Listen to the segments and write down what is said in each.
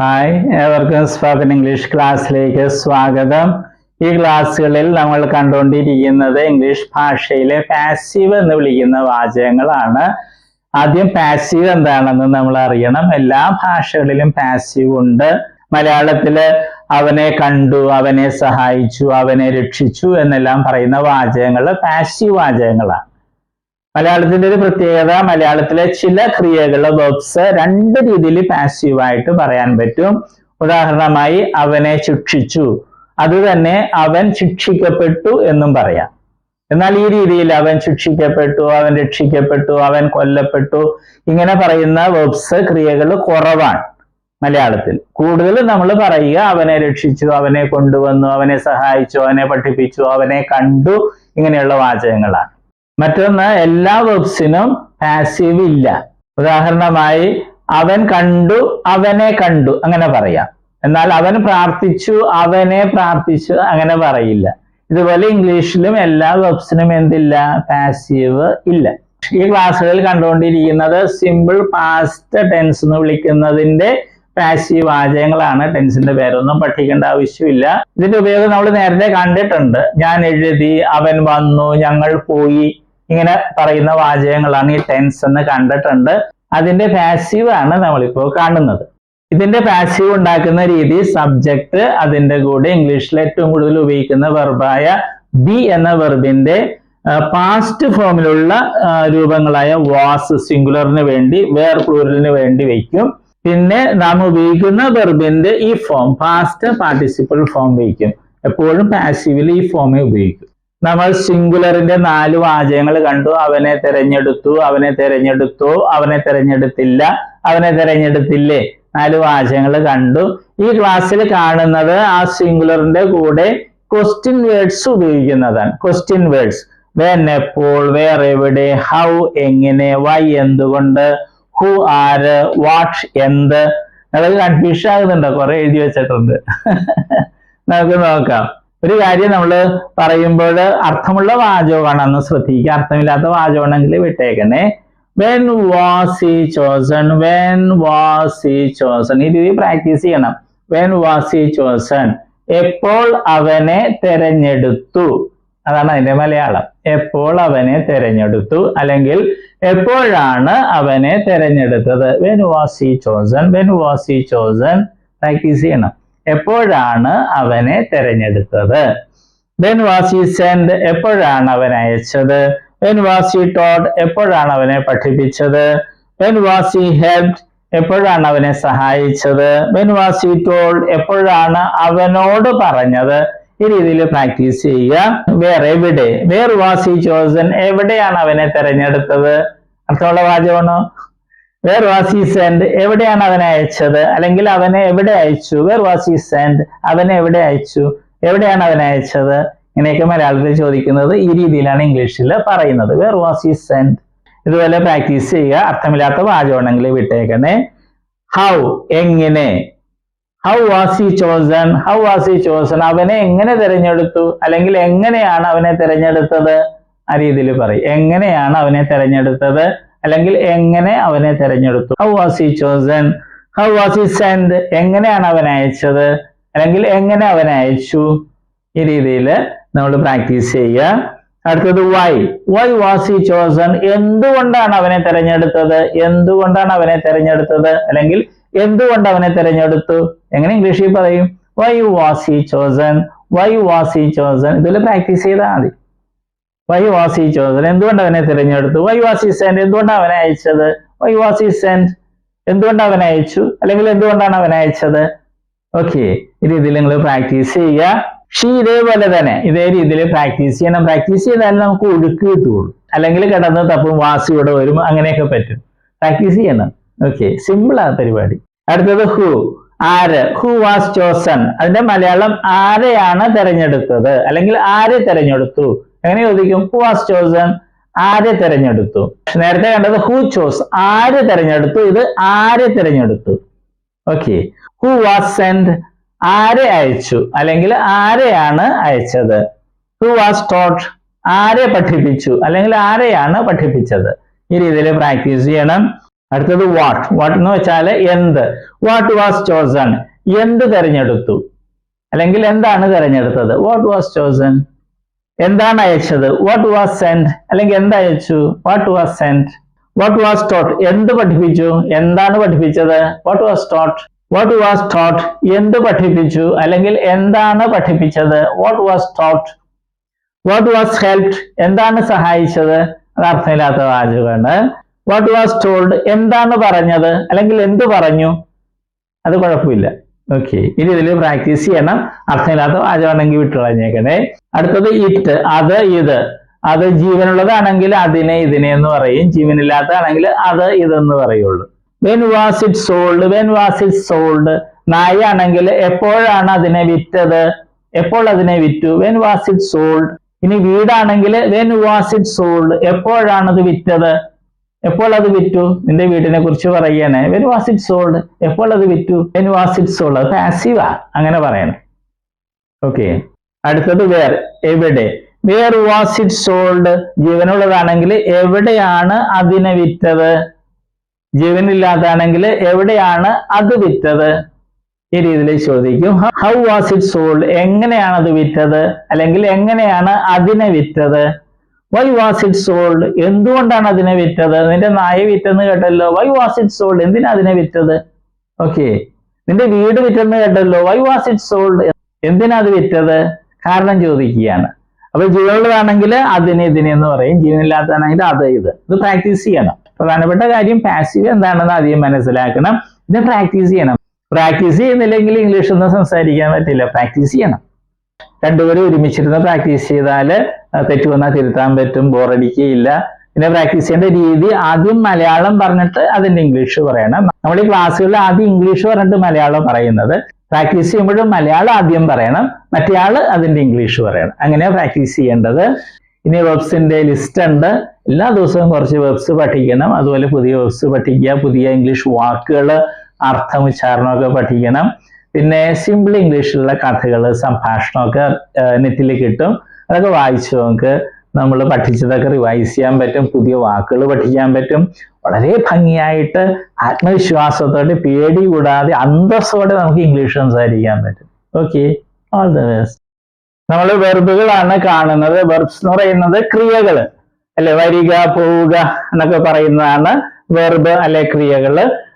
Hi ഏവർക്കും spoken English ക്ലാസ്സിലേക്ക് സ്വാഗതം. ഈ ക്ലാസ്സുകളിൽ നമ്മൾ കണ്ടുകൊണ്ടിരിക്കുന്നത് ഇംഗ്ലീഷ് ഭാഷയിലെ പാസീവ് എന്ന് വിളിക്കുന്ന വാചകങ്ങളാണ്. ആദ്യം പാസീവ് എന്താണെന്ന് നമ്മൾ അറിയണം. എല്ലാ ഭാഷകളിലും പാസീവ് ഉണ്ട്. മലയാളത്തിൽ അവനെ കണ്ടു അവനെ സഹായിച്ചു അവനെ രക്ഷിച്ചു എന്നെല്ലാം പറയുന്ന വാചകങ്ങൾ പാസീവ് വാചകങ്ങളാണ്. മലയാളത്തിന്റെ ഒരു പ്രത്യേകത മലയാളത്തിലെ ചില ക്രിയകൾ വെബ്സ് രണ്ട് രീതിയിൽ പാസീവായിട്ട് പറയാൻ പറ്റും. ഉദാഹരണമായി അവനെ ശിക്ഷിച്ചു. അത് തന്നെ അവൻ ശിക്ഷിക്കപ്പെട്ടു എന്നും പറയാം. എന്നാൽ ഈ രീതിയിൽ അവൻ ശിക്ഷിക്കപ്പെട്ടു അവൻ രക്ഷിക്കപ്പെട്ടു അവൻ കൊല്ലപ്പെട്ടു ഇങ്ങനെ പറയുന്ന വെബ്സ് ക്രിയകൾ കുറവാണ് മലയാളത്തിൽ. കൂടുതൽ നമ്മൾ പറയുക അവനെ രക്ഷിച്ചു അവനെ കൊണ്ടുവന്നു അവനെ സഹായിച്ചു അവനെ പഠിപ്പിച്ചു അവനെ കണ്ടു ഇങ്ങനെയുള്ള വാചകങ്ങളാണ്. മറ്റൊന്ന് എല്ലാ വെബ്സിനും പാസീവ് ഇല്ല. ഉദാഹരണമായി അവൻ കണ്ടു അവനെ കണ്ടു അങ്ങനെ പറയാം. എന്നാൽ അവൻ പ്രാർത്ഥിച്ചു അവനെ പ്രാർത്ഥിച്ചു അങ്ങനെ പറയില്ല. ഇതുപോലെ ഇംഗ്ലീഷിലും എല്ലാ വെബ്സിനും എന്തില്ല? പാസീവ് ഇല്ല. ഈ ക്ലാസ്സുകളിൽ കണ്ടുകൊണ്ടിരിക്കുന്നത് സിമ്പിൾ പാസ്റ്റ് ടെൻസ് എന്ന് വിളിക്കുന്നതിന്റെ പാസീവ് വാചകങ്ങളാണ്. ടെൻസിന്റെ പേരൊന്നും പഠിക്കേണ്ട ആവശ്യമില്ല. ഇതിന്റെ ഉപയോഗം നമ്മൾ നേരത്തെ കണ്ടിട്ടുണ്ട്. ഞാൻ എഴുതി അവൻ വന്നു ഞങ്ങൾ പോയി ഇങ്ങനെ പറയുന്ന വാചകങ്ങളാണ് ഈ ടെൻസ് എന്ന് കണ്ടിട്ടുണ്ട്. അതിന്റെ പാസീവ് ആണ് നമ്മളിപ്പോൾ കാണുന്നത്. ഇതിന്റെ പാസീവ് ഉണ്ടാക്കുന്ന രീതി സബ്ജക്ട് അതിന്റെ കൂടെ ഇംഗ്ലീഷിൽ ഏറ്റവും കൂടുതൽ ഉപയോഗിക്കുന്ന വെർബായ ബി എന്ന വെർബിന്റെ പാസ്റ്റ് ഫോമിലുള്ള രൂപങ്ങളായ വാസ് സിംഗുലറിന് വേണ്ടി വേർ പ്ലൂറലിന് വേണ്ടി വയ്ക്കും. പിന്നെ നാം ഉപയോഗിക്കുന്ന വെർബിന്റെ ഈ ഫോം പാസ്റ്റ് പാർട്ടിസിപ്പിൾ ഫോം ഉപയോഗിക്കും. എപ്പോഴും പാസീവിൽ ഈ ഫോമേ ഉപയോഗിക്കും. നമ്മൾ സിംഗുലറിന്റെ നാല് വാചകങ്ങൾ കണ്ടു. അവനെ തെരഞ്ഞെടുത്തു അവനെ തെരഞ്ഞെടുത്തു അവനെ തെരഞ്ഞെടുത്തില്ല അവനെ തെരഞ്ഞെടുത്തില്ലേ? നാല് വാചകങ്ങൾ കണ്ടു. ഈ ക്ലാസ്സിൽ കാണുന്നത് ആ സിംഗുലറിന്റെ കൂടെ ക്വസ്റ്റ്യൻ വേർഡ്സ് ഉപയോഗിക്കുന്നതാണ്. ക്വസ്റ്റ്യൻ വേർഡ്സ് വെൻ എപ്പോൾ വേർ എവിടെ ഹൗ എങ്ങനെ വൈ എന്തുകൊണ്ട് ഹു ആര് വാട്ട് എന്ത് അതൊക്കെ കൺഫ്യൂഷൻ ആകുന്നുണ്ടോ. കുറെ എഴുതി വെച്ചിട്ടുണ്ട്. നമുക്ക് നോക്കാം. ഒരു കാര്യം നമ്മൾ പറയുമ്പോൾ അർത്ഥമുള്ള വാചകമാണെന്ന് ശ്രദ്ധിക്കുക. അർത്ഥമില്ലാത്ത വാചകമാണെങ്കിൽ വിട്ടേക്കണേ. When was he chosen when was he chosen ഈ രീതി പ്രാക്ടീസ് ചെയ്യണം. വെൻ വാസ് ഈ ചോസൺ എപ്പോൾ അവനെ തെരഞ്ഞെടുത്തു? അതാണ് അതിന്റെ മലയാളം. എപ്പോൾ അവനെ തെരഞ്ഞെടുത്തു? അല്ലെങ്കിൽ എപ്പോഴാണ് അവനെ തെരഞ്ഞെടുത്തത്? When was he chosen when was he chosen practice ചെയ്യണം. എപ്പോഴാണ് അവനെ തെരഞ്ഞെടുത്തത്? വെൻ വാസ് സെൻഡ് എപ്പോഴാണ് അവൻ അയച്ചത്? വെൻ ടോഡ് എപ്പോഴാണ് അവനെ പഠിപ്പിച്ചത്? വെൻ വാസ് എപ്പോഴാണ് അവനെ സഹായിച്ചത്? വെൻ ടോൾഡ് എപ്പോഴാണ് അവനോട് പറഞ്ഞത്? ഈ രീതിയിൽ പ്രാക്ടീസ് ചെയ്യുക. വേറെ എവിടെ? വേർ വാസ് ഈ ചോസൻ എവിടെയാണ് അവനെ തെരഞ്ഞെടുത്തത്? അർത്ഥമുള്ള വാചകമാണോ? വേർ വാസ് ഈ സെൻഡ് എവിടെയാണ് അവനെ അയച്ചത്? അല്ലെങ്കിൽ അവനെ എവിടെ അയച്ചു? വേർ വാസ് ഈ സെൻഡ് അവനെ എവിടെ അയച്ചു? എവിടെയാണ് അവനെ അയച്ചത്? ഇങ്ങനെയൊക്കെ മലയാളത്തിൽ ചോദിക്കുന്നത് ഈ രീതിയിലാണ് ഇംഗ്ലീഷിൽ പറയുന്നത്. വേർ വാസ് ഈ സെൻഡ് ഇതുപോലെ പ്രാക്ടീസ് ചെയ്യുക. അർത്ഥമില്ലാത്ത വാചകമാണെങ്കിൽ വിട്ടേക്കണേ. ഹൗ എങ്ങനെ? How was he chosen how was he chosen അവനെ എങ്ങനെ തിരഞ്ഞെടുത്തു? അല്ലെങ്കിൽ എങ്ങനെയാണ് അവനെ തിരഞ്ഞെടുത്തത്? ആ രീതിയിൽ പറയും. എങ്ങനെയാണ് അവനെ തിരഞ്ഞെടുത്തത്? അല്ലെങ്കിൽ എങ്ങനെ അവനെ തിരഞ്ഞെടുത്തു? How was he chosen how was he send എങ്ങനെയാണ് അവൻ അയച്ചത്? അല്ലെങ്കിൽ എങ്ങനെ അവൻ അയച്ചു? ഈ രീതിയിൽ നമ്മൾ പ്രാക്ടീസ് ചെയ്യുക. അടുത്തത് why why was he chosen എന്തുകൊണ്ടാണ് അവനെ തിരഞ്ഞെടുത്തത്? എന്തുകൊണ്ടാണ് അവനെ തിരഞ്ഞെടുത്തത്? അല്ലെങ്കിൽ എന്തുകൊണ്ട് അവനെ തിരഞ്ഞെടുത്തു? എങ്ങനെ ഇംഗ്ലീഷിൽ പറയും? Why was he chosen why was he chosen ഇതുപോലെ പ്രാക്ടീസ് ചെയ്താൽ മതി. വൈ വാസ് ഈ ചോസൻ എന്തുകൊണ്ട് അവനെ തിരഞ്ഞെടുത്തു? വൈ വാസ് ഈ സെൻഡ് എന്തുകൊണ്ട് അവനെ അയച്ചത്? വൈ വാസ് ഈ സെൻഡ് എന്തുകൊണ്ട് അവനെ അയച്ചു? അല്ലെങ്കിൽ എന്തുകൊണ്ടാണ് അവനെ അയച്ചത്? ഓക്കെ ഈ രീതിയിൽ നിങ്ങൾ പ്രാക്ടീസ് ചെയ്യുക. ഷീ ഇതേപോലെ തന്നെ ഇതേ രീതിയിൽ പ്രാക്ടീസ് ചെയ്യണം. പ്രാക്ടീസ് ചെയ്താൽ നമുക്ക് ഒഴുക്ക് കിട്ടുകയുള്ളൂ അല്ലെങ്കിൽ കിടന്ന് തപ്പും വാസിയോടെ വരും. അങ്ങനെയൊക്കെ പറ്റും. പ്രാക്ടീസ് ചെയ്യണം. ഓക്കെ സിമ്പിൾ ആ പരിപാടി. അടുത്തത് ഹു ആര്? ഹു വാസ് ചോസൺ അതിന്റെ മലയാളം ആരെയാണ് തെരഞ്ഞെടുത്തത്? അല്ലെങ്കിൽ ആരെ തെരഞ്ഞെടുത്തു? എങ്ങനെ ചോദിക്കും? ഹു വാസ് ചോസൺ ആരെ തെരഞ്ഞെടുത്തു? നേരത്തെ കണ്ടത് ഹു ചോസ് ആര് തെരഞ്ഞെടുത്തു? ഇത് ആരെ തെരഞ്ഞെടുത്തു? ഓക്കെ ഹു വാസ് സെൻഡ് ആരെ അയച്ചു? അല്ലെങ്കിൽ ആരെയാണ് അയച്ചത്? ഹു വാസ് ടോട്ട് ആരെ പഠിപ്പിച്ചു? അല്ലെങ്കിൽ ആരെയാണ് പഠിപ്പിച്ചത്? ഈ രീതിയിൽ പ്രാക്ടീസ് ചെയ്യണം. അടുത്തത് വാട്ട് വാട്ട് എന്ന് വെച്ചാൽ എന്ത്? വാട്ട് വാസ് ചോസൺ എന്ത് തെരഞ്ഞെടുത്തു? അല്ലെങ്കിൽ എന്താണ് തെരഞ്ഞെടുത്തത്? വാട്ട് വാസ് ചോസൺ എന്താണ് അയച്ചത്? വാട്ട് വാസ് സെൻഡ് അല്ലെങ്കിൽ എന്തയച്ചു what was send what was taught എന്ത് പഠിപ്പിച്ചു? എന്താണ് പഠിപ്പിച്ചത്? What was taught what was taught എന്ത് പഠിപ്പിച്ചു? അല്ലെങ്കിൽ എന്താണ് പഠിപ്പിച്ചത്? What was taught what was helped എന്താണ് സഹായിച്ചത്? അത് അർത്ഥമില്ലാത്ത വാചകമാണ്. വാട്ട് വാസ് ടോൾഡ് എന്താണ് പറഞ്ഞത്? അല്ലെങ്കിൽ എന്ത് പറഞ്ഞു? അത് കുഴപ്പമില്ല. ഓക്കെ ഇനി ഇതിൽ പ്രാക്ടീസ് ചെയ്യണം. അർത്ഥമില്ലാത്ത വാചകമാണെങ്കിൽ വിട്ടുകളഞ്ഞേക്കണേ. അടുത്തത് ഇറ്റ് അത് ഇത്. അത് ജീവനുള്ളതാണെങ്കിൽ അതിനെ ഇതിനെ എന്ന് പറയും. ജീവനില്ലാത്തതാണെങ്കിൽ അത് ഇതെന്ന് പറയുള്ളൂ. When was it sold when was it sold നായാണെങ്കിൽ എപ്പോഴാണ് അതിനെ വിറ്റത്? എപ്പോൾ അതിനെ വിറ്റു? വെൻ വാസ് ഇറ്റ് സോൾഡ് ഇനി വീടാണെങ്കിൽ വെൻ വാസ് ഇറ്റ് സോൾഡ് എപ്പോഴാണ് അത് വിറ്റത്? എപ്പോൾ അത് വിറ്റു? നിന്റെ വീടിനെ കുറിച്ച് പറയാണ് വെൻ വാസ് ഇറ്റ് സോൾഡ് എപ്പോൾ അത് വിറ്റു? വെൻ വാസ് ഇറ്റ് സോൾഡ് അത് പാസീവാ അങ്ങനെ പറയണം. ഓക്കെ അടുത്തത് വേർ എവിടെ? വേർ വാസ് ഇറ്റ് സോൾഡ് ജീവനുള്ളതാണെങ്കിൽ എവിടെയാണ് അതിനെ വിറ്റത്? ജീവനില്ലാതാണെങ്കിൽ എവിടെയാണ് അത് വിറ്റത്? ഈ രീതിയിൽ ചോദിക്കും. ഹൗ വാസ് ഇറ്റ് സോൾഡ് എങ്ങനെയാണ് അത് വിറ്റത്? അല്ലെങ്കിൽ എങ്ങനെയാണ് അതിനെ വിറ്റത്? വൈ വാസ് ഇറ്റ് സോൾഡ് എന്തുകൊണ്ടാണ് അതിനെ വിറ്റത്? നിന്റെ നായ വിറ്റെന്ന് കേട്ടല്ലോ. വൈ വാസ് ഇറ്റ് സോൾഡ് എന്തിനാ അതിനെ വിറ്റത്? ഓക്കെ നിന്റെ വീട് വിറ്റെന്ന് കേട്ടല്ലോ. വൈ വാസ് ഇറ്റ് സോൾഡ് എന്തിനാ അത് വിറ്റത്? കാരണം ചോദിക്കുകയാണ്. അപ്പൊ ജീവനുള്ളതാണെങ്കിൽ അതിന് ഇതിന് എന്ന് പറയും. ജീവനില്ലാത്തതാണെങ്കിൽ അത് ഇത്. ഇത് പ്രാക്ടീസ് ചെയ്യണം. പ്രധാനപ്പെട്ട കാര്യം പാസീവ് എന്താണെന്ന് ആദ്യം മനസ്സിലാക്കണം. ഇത് പ്രാക്ടീസ് ചെയ്യണം. പ്രാക്ടീസ് ചെയ്യുന്നില്ലെങ്കിൽ ഇംഗ്ലീഷ് ഒന്നും സംസാരിക്കാൻ പറ്റില്ല. പ്രാക്ടീസ് ചെയ്യണം. രണ്ടുപേരും ഒരുമിച്ചിരുന്ന് പ്രാക്ടീസ് ചെയ്താൽ തെറ്റ് വന്നാൽ തിരുത്താൻ പറ്റും ബോറടിക്കുകയില്ല പിന്നെ പ്രാക്ടീസ് ചെയ്യേണ്ട രീതി ആദ്യം മലയാളം പറഞ്ഞിട്ട് അതിന്റെ ഇംഗ്ലീഷ് പറയണം. നമ്മൾ ഈ ക്ലാസ്സുകളിൽ ആദ്യം ഇംഗ്ലീഷ് പറഞ്ഞിട്ട് മലയാളം പറയുന്നത്. പ്രാക്ടീസ് ചെയ്യുമ്പോഴും മലയാളം ആദ്യം പറയണം. മറ്റേയാൾ അതിന്റെ ഇംഗ്ലീഷ് പറയണം. അങ്ങനെ പ്രാക്ടീസ് ചെയ്യേണ്ടത്. ഇനി വെബ്സിന്റെ ലിസ്റ്റ് ഉണ്ട്. എല്ലാ ദിവസവും കുറച്ച് വെബ്സ് പഠിക്കണം. അതുപോലെ പുതിയ വെബ്സ് പഠിക്കുക പുതിയ ഇംഗ്ലീഷ് വാക്കുകൾ അർത്ഥം ഉച്ചാരണമൊക്കെ പഠിക്കണം. പിന്നെ സിമ്പിൾ ഇംഗ്ലീഷിലുള്ള കഥകൾ സംഭാഷണമൊക്കെ നെറ്റിൽ കിട്ടും. അതൊക്കെ വായിച്ചു നമുക്ക് നമ്മൾ പഠിച്ചതൊക്കെ റിവൈസ് ചെയ്യാൻ പറ്റും പുതിയ വാക്കുകൾ പഠിക്കാൻ പറ്റും. വളരെ ഭംഗിയായിട്ട് ആത്മവിശ്വാസത്തോടെ പേടി കൂടാതെ അന്തസ്സോടെ നമുക്ക് ഇംഗ്ലീഷ് സംസാരിക്കാൻ പറ്റും. ഓക്കെ ഓൾ ദ ബെസ്റ്റ് നമ്മൾ വെർബുകളാണ് കാണുന്നത്. വെർബ്സ് എന്ന് പറയുന്നത് ക്രിയകൾ അല്ലെ? വരിക പോവുക എന്നൊക്കെ പറയുന്നതാണ് വെർബ് അല്ലെ ക്രിയകൾ.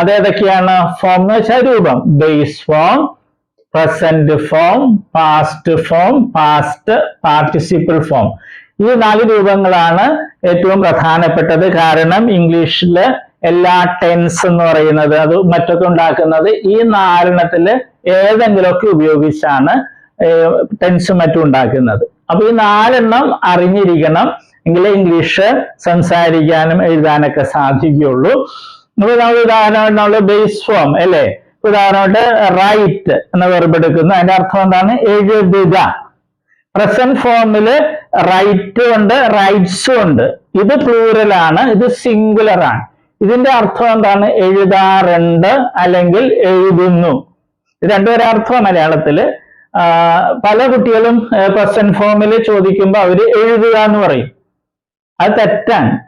അതേതൊക്കെയാണ് ഫോം എന്ന് വെച്ചാൽ രൂപം. Base form present form past form past participle form ഈ നാല് രൂപങ്ങളാണ് ഏറ്റവും പ്രധാനപ്പെട്ടത്. കാരണം ഇംഗ്ലീഷിൽ എല്ലാ ടെൻസ് എന്ന് പറയുന്നത് അത് മറ്റൊക്കെ ഉണ്ടാക്കുന്നത് ഈ നാലെണ്ണത്തിൽ ഏതെങ്കിലുമൊക്കെ ഉപയോഗിച്ചാണ് ടെൻസ് മറ്റും ഉണ്ടാക്കുന്നത്. അപ്പൊ ഈ നാലെണ്ണം അറിഞ്ഞിരിക്കണം. എങ്കിലേ ഇംഗ്ലീഷ് സംസാരിക്കാനും എഴുതാനൊക്കെ സാധിക്കുകയുള്ളൂ. നമ്മൾ ഉദാഹരണമായിട്ട് ബേസ് ഫോം അല്ലേ? ഉദാഹരണമായിട്ട് റൈറ്റ് എന്ന വെർബ് എടുക്കുന്നു. അതിന്റെ അർത്ഥം എന്താണ്? എഴുതുക. പ്രസന്റ് ഫോമിൽ റൈറ്റ് ഉണ്ട് റൈറ്റ്സും ഉണ്ട് ഇത് പ്ലൂറൽ ആണ് ഇത് സിംഗുലർ ആണ്. ഇതിന്റെ അർത്ഥം എന്താണ്? എഴുതാറുണ്ട് അല്ലെങ്കിൽ എഴുതുന്നു. ഇത് രണ്ടുപേരെ അർത്ഥം മലയാളത്തിൽ. ആ, പല കുട്ടികളും പ്രസന്റ് ഫോമിൽ ചോദിക്കുമ്പോൾ അവർ എഴുതുക എന്ന് പറയും. അത് തെറ്റാണ്.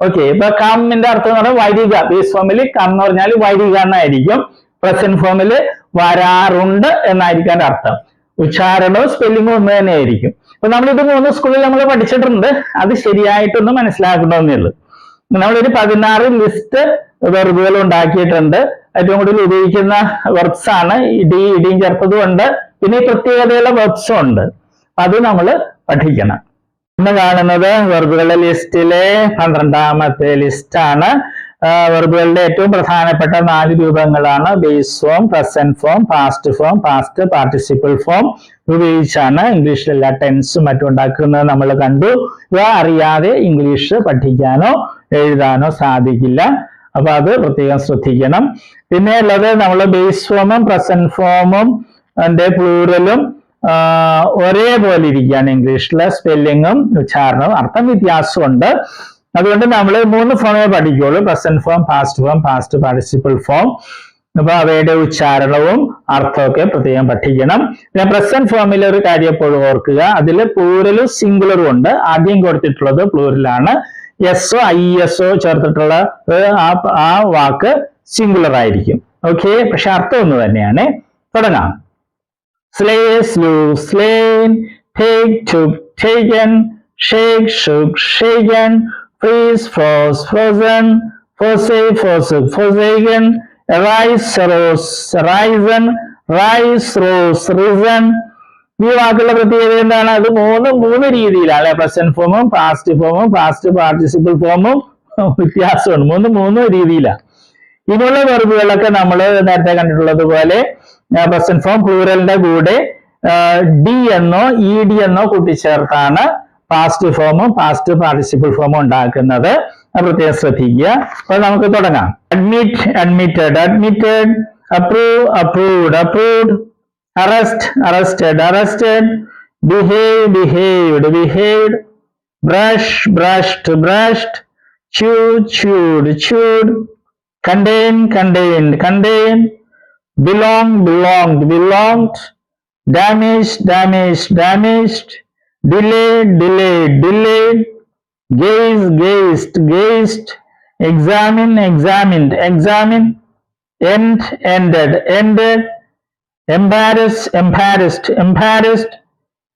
ഓക്കെ ഇപ്പൊ കമ്മിന്റെ അർത്ഥം എന്ന് പറഞ്ഞാൽ വരിക ബേസ് ഫോമിൽ കം എന്ന് പറഞ്ഞാൽ വരിക എന്നായിരിക്കും. പ്രസന്റ് ഫോമിൽ വരാറുണ്ട് എന്നായിരിക്കും അർത്ഥം. ഉച്ചാരണവും സ്പെല്ലിങ്ങും ഒന്ന് തന്നെ ആയിരിക്കും അപ്പൊ നമ്മൾ ഇത് മൂന്ന് സ്കൂളിൽ നമ്മൾ പഠിച്ചിട്ടുണ്ട്. അത് ശരിയായിട്ടൊന്ന് മനസ്സിലാക്കണമെന്നേ ഉള്ളൂ. നമ്മളൊരു പതിനാറ് ലിസ്റ്റ് വെർബുകൾ ഉണ്ടാക്കിയിട്ടുണ്ട്. ഏറ്റവും കൂടുതൽ ഉപയോഗിക്കുന്ന വെർബ്സ് ആണ്. ഇടി ഇടിയും ചേർത്തതും ഉണ്ട്. പിന്നെ പ്രത്യേകതയുള്ള വെർബ്സും ഉണ്ട്. അത് നമ്മൾ പഠിക്കണം. ഇന്ന് കാണുന്നത് വെർബുകളുടെ ലിസ്റ്റിലെ പന്ത്രണ്ടാമത്തെ ലിസ്റ്റാണ് വെർബുകളുടെ ഏറ്റവും പ്രധാനപ്പെട്ട നാല് രൂപങ്ങളാണ്. Base form present form past form past participle form ഉപയോഗിച്ചാണ് ഇംഗ്ലീഷിൽ എല്ലാ ടെൻസും മറ്റും ഉണ്ടാക്കുന്നത് നമ്മൾ കണ്ടു. ഇവ അറിയാതെ ഇംഗ്ലീഷ് പഠിക്കാനോ എഴുതാനോ സാധിക്കില്ല. അപ്പൊ അത് പ്രത്യേകം ശ്രദ്ധിക്കണം. പിന്നെ ഉള്ളത് നമ്മൾ ബേസ് ഫോമും പ്രസന്റ് ഫോമും പ്ലൂറലും ഒരേപോലെ ഇരിക്കുകയാണ് ഇംഗ്ലീഷിലെ സ്പെല്ലിങ്ങും ഉച്ചാരണവും. അർത്ഥം വ്യത്യാസമുണ്ട്. അതുകൊണ്ട് നമ്മൾ മൂന്ന് ഫോമേ പഠിക്കുകയുള്ളൂ present form past form past participle form അപ്പൊ അവയുടെ ഉച്ചാരണവും അർത്ഥമൊക്കെ പ്രത്യേകം പഠിക്കണം. പിന്നെ പ്രസന്റ് ഫോമിൽ ഒരു കാര്യം എപ്പോഴും ഓർക്കുക. അതിൽ പ്ലൂരലും സിംഗുലറും ഉണ്ട്. ആദ്യം കൊടുത്തിട്ടുള്ളത് പ്ലൂരലാണ് എസ്ഒ ഐ എസ്ഒ ചേർത്തിട്ടുള്ള ആ വാക്ക് സിംഗുലർ ആയിരിക്കും. ഓക്കെ പക്ഷെ അർത്ഥം ഒന്ന് തന്നെയാണ്. തുടങ്ങാം. Slay, slew, slain, take, took, taken, shake, shook, shaken, freeze, froze, frozen, forsake, forsook, forsaken, arise, rose, arisen, rise, rose, risen. ഈ വാക്കുള്ള പ്രത്യേകത എന്താണ് അത് മൂന്ന് മൂന്ന് രീതിയിലാണ് പ്രസന്റ് ഫോമും പാസ്റ്റ് ഫോമും പാസ്റ്റ് പാർട്ടിസിപ്പിൾ ഫോമും വ്യത്യാസമുണ്ട് മൂന്ന് മൂന്ന് രീതിയിലാണ് ഇനിയുള്ള വെർബുകളൊക്കെ നമ്മൾ നേരത്തെ കണ്ടിട്ടുള്ളത് പോലെ പ്രസന്റ് ഫോം പ്ലൂറലിന്റെ കൂടെ ഡി എന്നോ ഇ ഡി എന്നോ കൂട്ടിച്ചേർത്താണ് പാസ്റ്റ് ഫോമും പാസ്റ്റ് പാർട്ടിസിപ്പിൾ ഫോമും ഉണ്ടാക്കുന്നത്. പ്രത്യേകം ശ്രദ്ധിക്കുക. അപ്പൊ നമുക്ക് തുടങ്ങാം. Admit admitted admitted approve approved approved arrest arrested arrested behave behaved behaved brush brushed brushed chew chewed chewed contain contained contained belong, belonged, belonged, damaged, damaged, damaged, delayed, delayed, delayed, gaze, gazed, gazed, examine, examined, examined, end, ended, ended, embarrassed, embarrassed, embarrassed,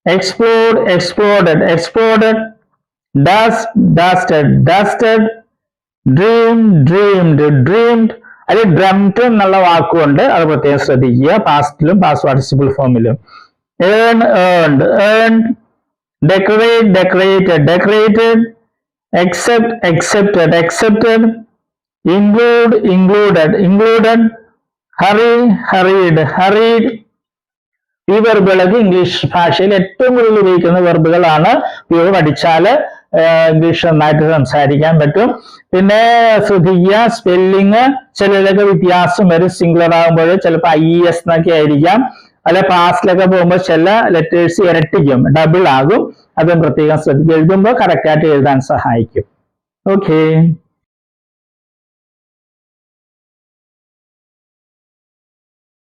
explode, exploded, exploded, dust, dusted, dusted, dream, dreamed, dreamed അതിൽ ഡ്രംറ്റ് എന്നുള്ള വാക്കുകൊണ്ട് അത് പ്രത്യേകം ശ്രദ്ധിക്കുക. പാസ്റ്റിലും past participle ഫോമിലും earn earned earn decorate decorated decorated accept accepted. Accepted include included. Included hurry hurried. Hurried. ഈ വെർബുകളൊക്കെ English ഭാഷയിൽ ഏറ്റവും കൂടുതൽ ഉപയോഗിക്കുന്ന വെർബുകളാണ് ഇവ പഠിച്ചാൽ ഇംഗ്ലീഷ് സംസാരിക്കാൻ പറ്റും. പിന്നെ ശ്രദ്ധിക്കുക സ്പെല്ലിങ് ചിലതൊക്കെ വ്യത്യാസം വരും. സിംഗുലർ ആകുമ്പോൾ ചിലപ്പോൾ ഐ എസ് എന്നൊക്കെ ആയിരിക്കാം. അല്ല പാസ്റ്റിലൊക്കെ പോകുമ്പോൾ ചില ലെറ്റേഴ്സ് ഇരട്ടിക്കും ഡബിൾ ആകും. അതും പ്രത്യേകം ശ്രദ്ധിക്കുക. എഴുതുമ്പോൾ കറക്റ്റായിട്ട് എഴുതാൻ സഹായിക്കും. ഓക്കേ